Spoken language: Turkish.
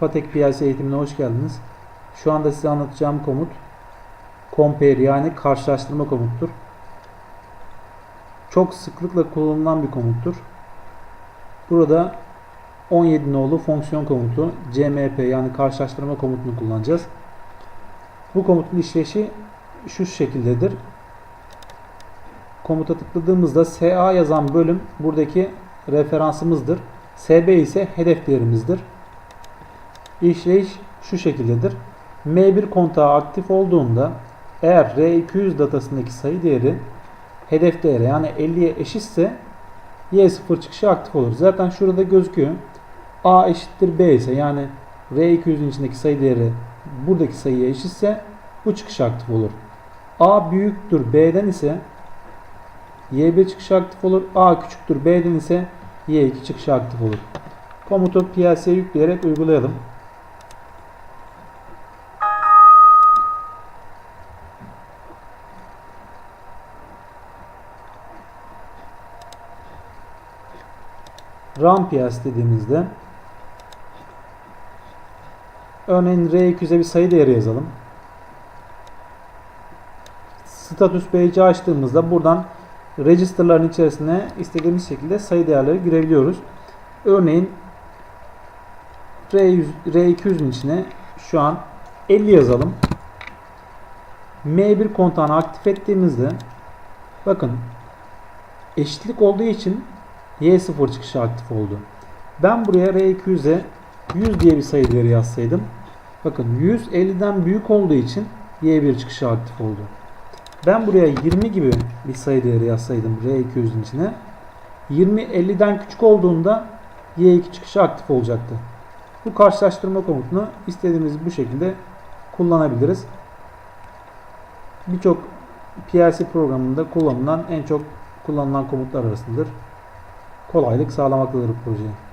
Fatek PLC eğitimine hoş geldiniz. Şu anda size anlatacağım komut compare yani karşılaştırma komuttur. Çok sıklıkla kullanılan bir komuttur. Burada 17 nolu fonksiyon komutu CMP yani karşılaştırma komutunu kullanacağız. Bu komutun işleyişi şu şekildedir. Komuta tıkladığımızda SA yazan bölüm buradaki referansımızdır. SB ise hedef değerimizdir. İşleyiş şu şekildedir. M1 kontağı aktif olduğunda eğer R200 datasındaki sayı değeri hedef değeri yani 50'ye eşitse Y0 çıkışı aktif olur. Zaten şurada gözüküyor. A eşittir B ise yani R200'ün içindeki sayı değeri buradaki sayıya eşitse bu çıkış aktif olur. A büyüktür B'den ise Y1 çıkışı aktif olur. A küçüktür B'den ise Y2 çıkışı aktif olur. Komutu PLC'ye yükleyerek uygulayalım. Run PS dediğimizde örneğin R200'e bir sayı değeri yazalım. Status page'i açtığımızda buradan register'ların içerisine istediğimiz şekilde sayı değerleri girebiliyoruz. Örneğin R100, R200'ün içine şu an 50 yazalım. M1 kontağını aktif ettiğimizde bakın eşitlik olduğu için Y0 çıkışı aktif oldu. Ben buraya R200'e 100 diye bir sayı değeri yazsaydım. Bakın 100 50'den büyük olduğu için Y1 çıkışı aktif oldu. Ben buraya 20 gibi bir sayı değeri yazsaydım R200'ün içine 20 50'den küçük olduğunda Y2 çıkışı aktif olacaktı. Bu karşılaştırma komutunu istediğimiz bu şekilde kullanabiliriz. Birçok PLC programında kullanılan en çok kullanılan komutlar arasındadır. Kolaylık sağlamaktadır projeye.